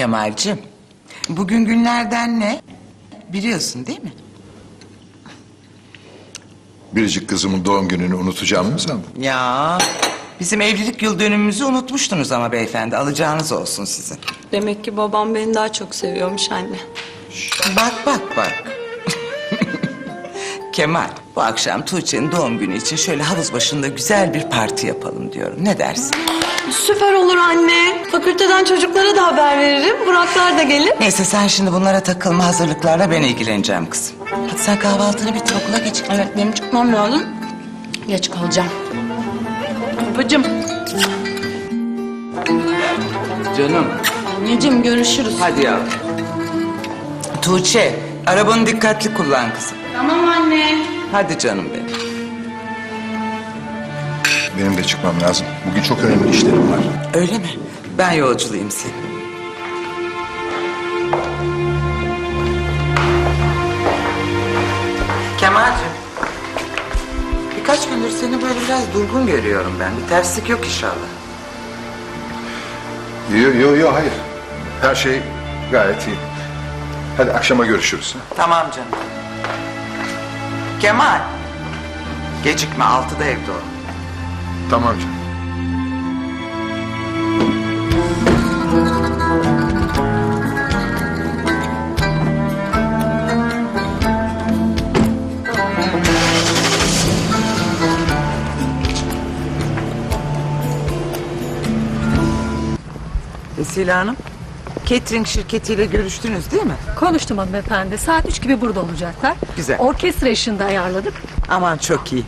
Kemal'cim, bugün günlerden ne? Biliyorsun değil mi? Biricik kızımın doğum gününü unutacağımı mı sandın? Ya, bizim evlilik yıl dönümümüzü unutmuştunuz ama beyefendi. Alacağınız olsun sizin. Demek ki babam beni daha çok seviyormuş anne. Bak bak bak. Kemal, bu akşam Tuğçe'nin doğum günü için şöyle havuz başında güzel bir parti yapalım diyorum. Ne dersin? Süper olur anne. Fakülteden çocuklara da haber veririm. Buraklar da gelir. Neyse sen şimdi bunlara takılma hazırlıklarla ben ilgileneceğim kızım. Hadi sen kahvaltını bitir okula geç. Evet benim çıkmam lazım. Geç kalacağım. Babacığım. Canım. Anneciğim görüşürüz. Hadi yavrum. Tuğçe, arabanı dikkatli kullan kızım. Tamam anne. Hadi canım benim. Benim de çıkmam lazım. Bugün çok önemli işlerim var. Öyle mi? Ben yolculayayım seni. Kemal'cim. Birkaç gündür seni böyle biraz durgun görüyorum ben. Bir terslik yok inşallah. Yok yok yok hayır. Her şey gayet iyi. Hadi akşama görüşürüz. Tamam canım. Kemal. Gecikme altıda evde ol. Tamam canım. Vesile Hanım. Catering şirketiyle görüştünüz değil mi? Konuştum hanımefendi. Saat üç gibi burada olacaklar. Güzel. Orkestra işini de ayarladık. Aman çok iyi.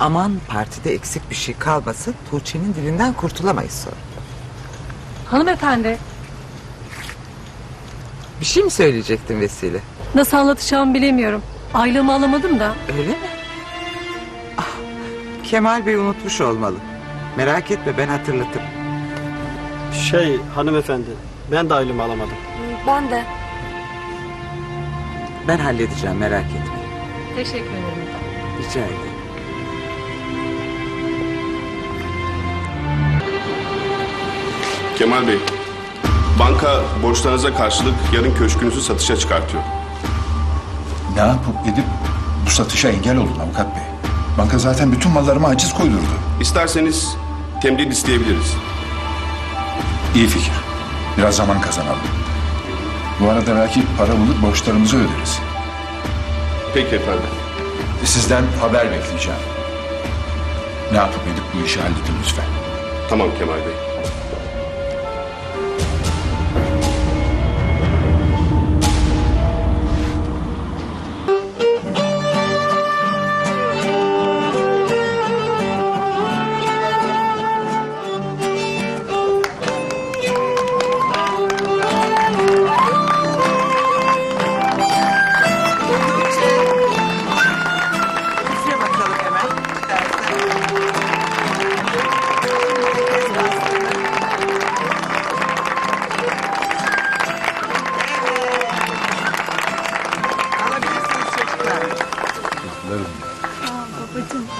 Aman partide eksik bir şey kalmasın. Tuğçe'nin dilinden kurtulamayız sonra. Hanımefendi Bir şey mi söyleyecektin Vesile? nasıl anlatacağımı bilemiyorum. Aylığımı alamadım da. Öyle mi? Ah, Kemal Bey unutmuş olmalı. Merak etme ben hatırlatırım. Şey hanımefendi, ben de aylığımı alamadım. Ben de. Ben halledeceğim merak etme. Teşekkür ederim. Rica ederim. Kemal Bey, banka borçlarınıza karşılık yarın köşkünüzü satışa çıkartıyor. Ne yapıp edip bu satışa engel olun avukat bey. Banka zaten bütün mallarıma aciz koydurdu. İsterseniz temdil isteyebiliriz. İyi fikir. Biraz zaman kazanalım. Bu arada belki para bulup borçlarımızı öderiz. Peki efendim. Sizden haber bekleyeceğim. Ne yapıp edip bu işi halledin lütfen. Tamam Kemal Bey.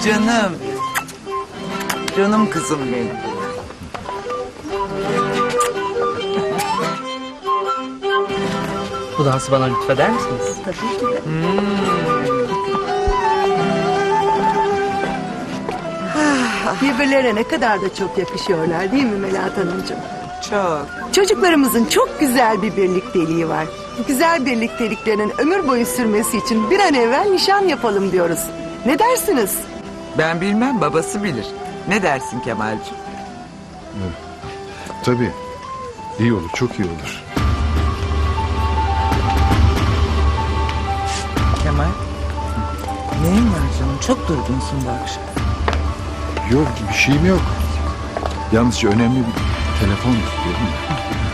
Canım. Canım kızım benim. Bu dansı bana lütfeder misiniz? Birbirlerine ne kadar da çok yakışıyorlar değil mi Melahat Hanımcığım? Çok. Çocuklarımızın çok güzel bir birlikteliği var. Güzel birlikteliklerinin ömür boyu sürmesi için bir an evvel nişan yapalım diyoruz. Ne dersiniz? Ben bilmem babası bilir. Ne dersin Kemal'cim? Tabii. İyi olur, çok iyi olur. Kemal. Neyin var canım? Çok durgunsun bu akşam. Yok, bir şeyim yok. Yalnızca önemli bir telefon istiyorum. da.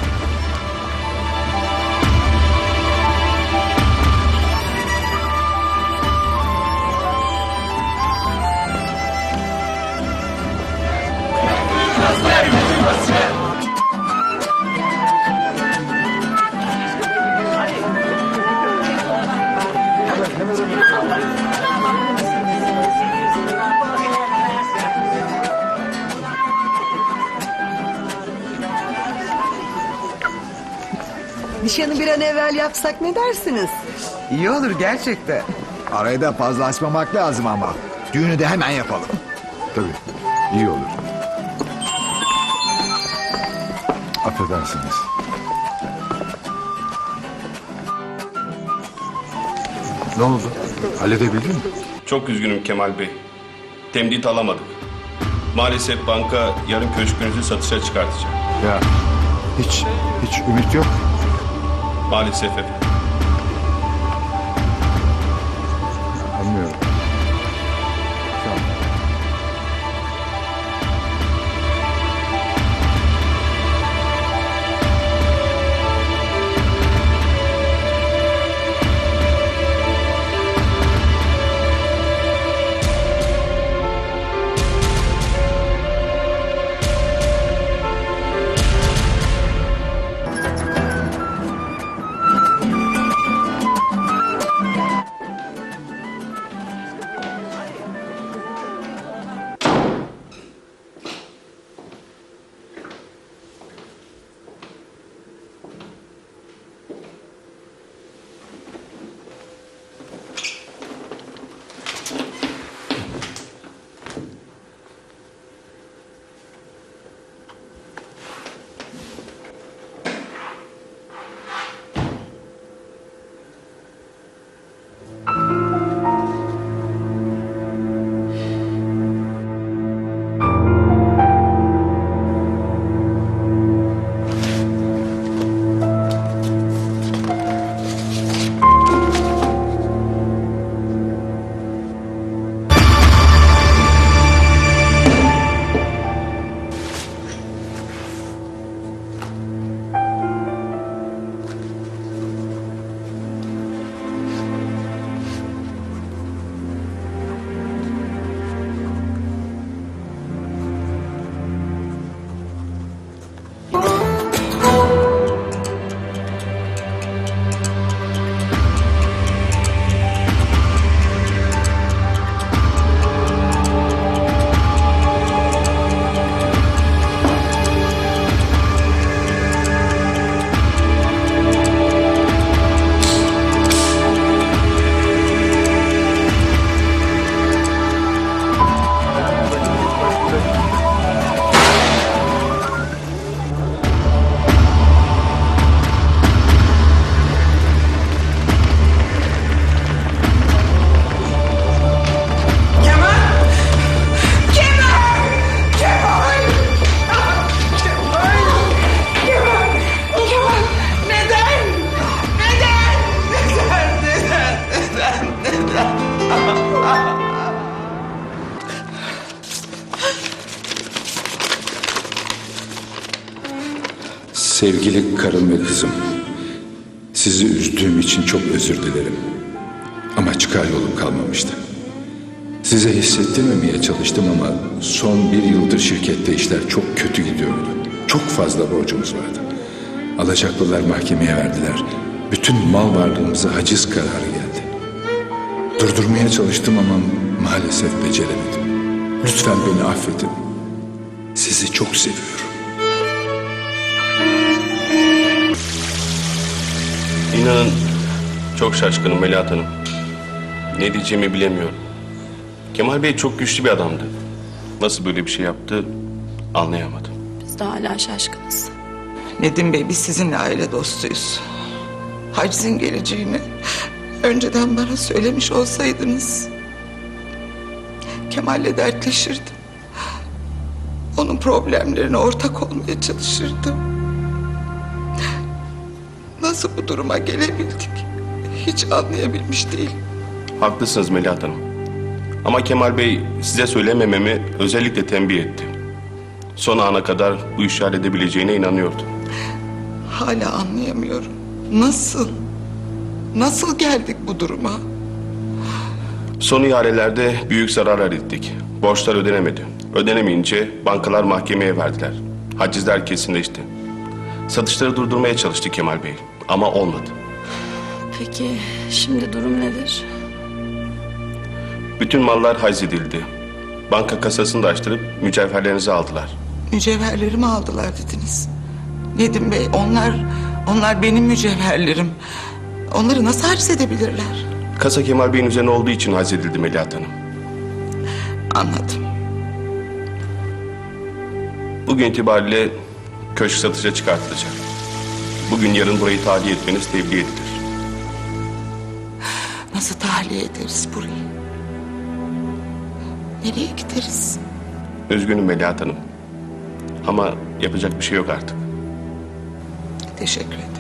Nişanı bir an evvel yapsak ne dersiniz? İyi olur gerçekten. Arayı da fazla açmamak lazım ama. Düğünü de hemen yapalım. Tabii. iyi olur. Affedersiniz. Ne oldu? Halledebildin mi? Çok üzgünüm Kemal Bey. Temdit alamadık. Maalesef banka yarın köşkünüzü satışa çıkartacak. Ya hiç hiç ümit yok. Maalesef efendim. Sevgili karım ve kızım, sizi üzdüğüm için çok özür dilerim. Ama çıkar yolum kalmamıştı. Size hissettirmemeye çalıştım ama son bir yıldır şirkette işler çok kötü gidiyordu. Çok fazla borcumuz vardı. Alacaklılar mahkemeye verdiler. Bütün mal varlığımıza haciz kararı geldi. Durdurmaya çalıştım ama maalesef beceremedim. Lütfen beni affedin. Sizi çok seviyorum. İnanın çok şaşkınım Melahat Hanım. Ne diyeceğimi bilemiyorum. Kemal Bey çok güçlü bir adamdı. Nasıl böyle bir şey yaptı anlayamadım. Biz de hala şaşkınız. Nedim Bey biz sizinle aile dostuyuz. Haciz'in geleceğini önceden bana söylemiş olsaydınız... Kemal'le dertleşirdim. Onun problemlerine ortak olmaya çalışırdım. Nasıl bu duruma gelebildik? Hiç anlayabilmiş değilim. Haklısınız Melahat Hanım. Ama Kemal Bey size söylemememi özellikle tembih etti. Son ana kadar bu işi halledebileceğine inanıyordu. Hala anlayamıyorum. Nasıl? Nasıl geldik bu duruma? Son ihalelerde büyük zararlar ettik. Borçlar ödenemedi. Ödenemeyince bankalar mahkemeye verdiler. Hacizler kesinleşti. Satışları durdurmaya çalıştı Kemal Bey ama olmadı. Peki şimdi durum nedir? Bütün mallar edildi. Banka kasasını da açtırıp mücevherlerinizi aldılar. Mücevherlerimi aldılar dediniz. Nedim Bey onlar Onlar benim mücevherlerim. Onları nasıl haciz edebilirler? Kasa Kemal Bey'in üzerine olduğu için hazredildi Melahat Hanım. Anladım. Bugün itibariyle köşk satışa çıkartılacak. Bugün yarın burayı tahliye etmeniz tebliğ edilir. Nasıl tahliye ederiz burayı? Nereye gideriz? Üzgünüm Melahat Hanım. Ama yapacak bir şey yok artık. Teşekkür ederim.